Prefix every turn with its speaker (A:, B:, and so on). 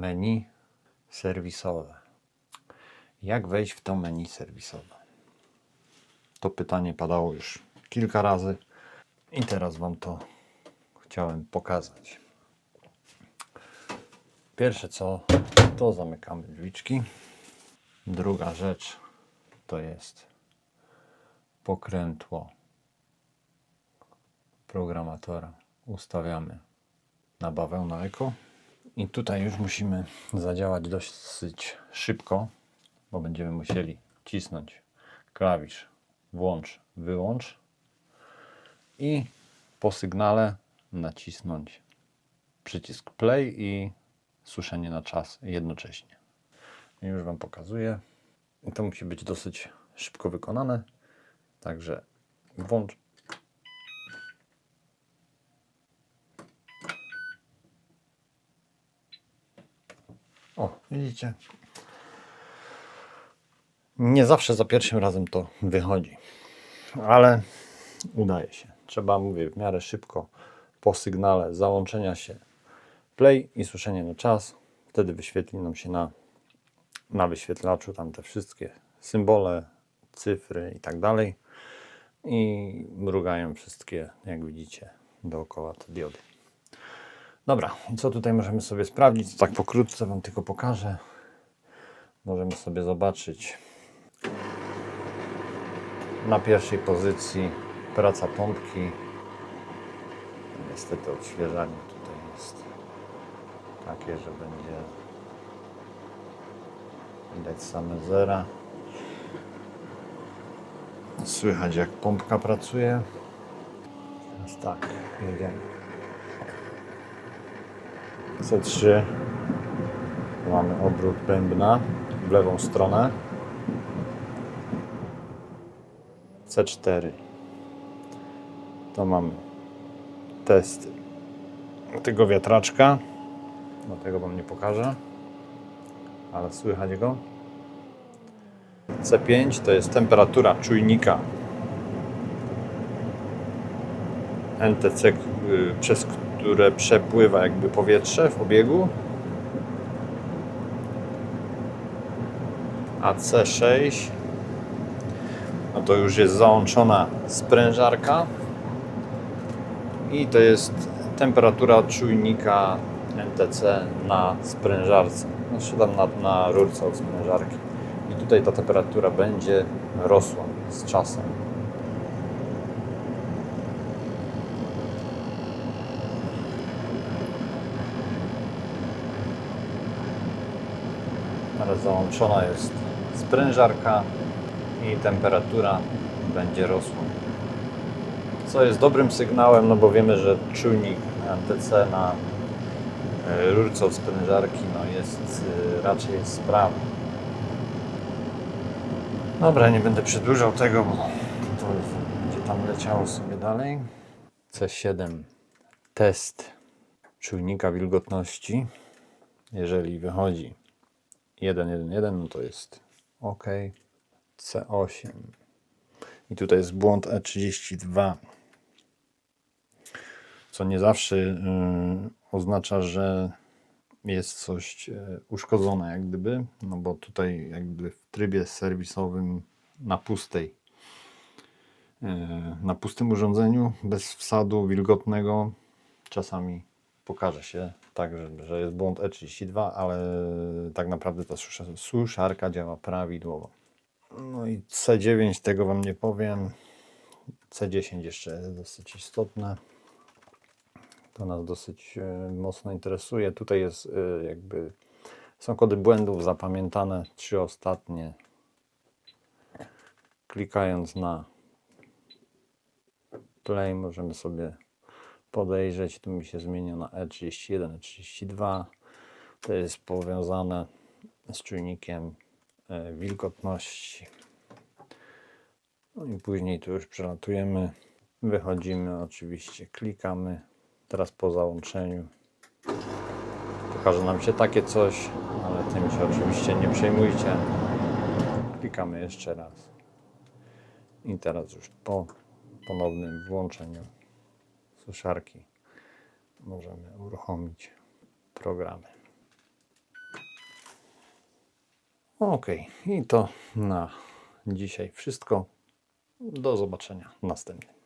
A: menu serwisowe. Jak wejść w to menu serwisowe? To pytanie padało już kilka razy i teraz Wam to chciałem pokazać. Pierwsze co, to zamykamy drzwiczki. Druga rzecz to jest pokrętło programatora. Ustawiamy na bawełnę eko. I tutaj już musimy zadziałać dosyć szybko, bo będziemy musieli cisnąć klawisz włącz, wyłącz i po sygnale nacisnąć przycisk play i suszenie na czas jednocześnie. Już Wam pokazuję. I to musi być dosyć szybko wykonane. Także włącz. O, widzicie? Nie zawsze za pierwszym razem to wychodzi, ale udaje się. Trzeba, mówię, w miarę szybko po sygnale załączenia się play i słyszenie na czas. Wtedy wyświetli nam się na, na wyświetlaczu tam te wszystkie symbole, cyfry i tak dalej. I mrugają wszystkie, jak widzicie, dookoła te diody. Dobra, i co tutaj możemy sobie sprawdzić? Tak pokrótce Wam tylko pokażę. Możemy sobie zobaczyć na pierwszej pozycji praca pompki. Niestety odświeżanie tutaj jest takie, że będzie widać same zera. Słychać jak pompka pracuje. Teraz tak, jedziemy. C3 mamy obrót bębna w lewą stronę. C4 to mamy test tego wiatraczka. Dlatego Wam nie pokażę, ale słychać go. C5 to jest temperatura czujnika NTC, y, przez które przepływa jakby powietrze w obiegu. A C6 no to już jest załączona sprężarka i to jest temperatura czujnika NTC na sprężarce, znaczy tam na, na rurce od sprężarki. I tutaj ta temperatura będzie rosła z czasem. Załączona jest sprężarka i temperatura będzie rosła. Co jest dobrym sygnałem, no bo wiemy, że czujnik NTC na e, rurce od sprężarki no jest e, raczej sprawny. Dobra, nie będę przedłużał tego, bo to będzie tam leciało sobie dalej. C7 test czujnika wilgotności. Jeżeli wychodzi 1.1.1, no to jest OK. C8. I tutaj jest błąd E32, co nie zawsze y, oznacza, że jest coś y, uszkodzone, jak gdyby, no bo tutaj jakby w trybie serwisowym na pustej, y, na pustym urządzeniu, bez wsadu wilgotnego, czasami pokaże się tak, że, że jest błąd E32, ale tak naprawdę ta susza- suszarka działa prawidłowo. No i C9 tego Wam nie powiem. C10 jeszcze jest dosyć istotne. To nas dosyć e, mocno interesuje. Tutaj jest e, jakby są kody błędów zapamiętane, trzy ostatnie. Klikając na play możemy sobie podejrzeć. Tu mi się zmienia na E E31, E32. To jest powiązane z czujnikiem e, wilgotności. No i później tu już przelatujemy. Wychodzimy oczywiście, klikamy. Teraz po załączeniu pokaże nam się takie coś, ale tym się oczywiście nie przejmujcie. Klikamy jeszcze raz. I teraz już po ponownym włączeniu suszarki możemy uruchomić programy. Ok, i to na dzisiaj wszystko. Do zobaczenia następnym.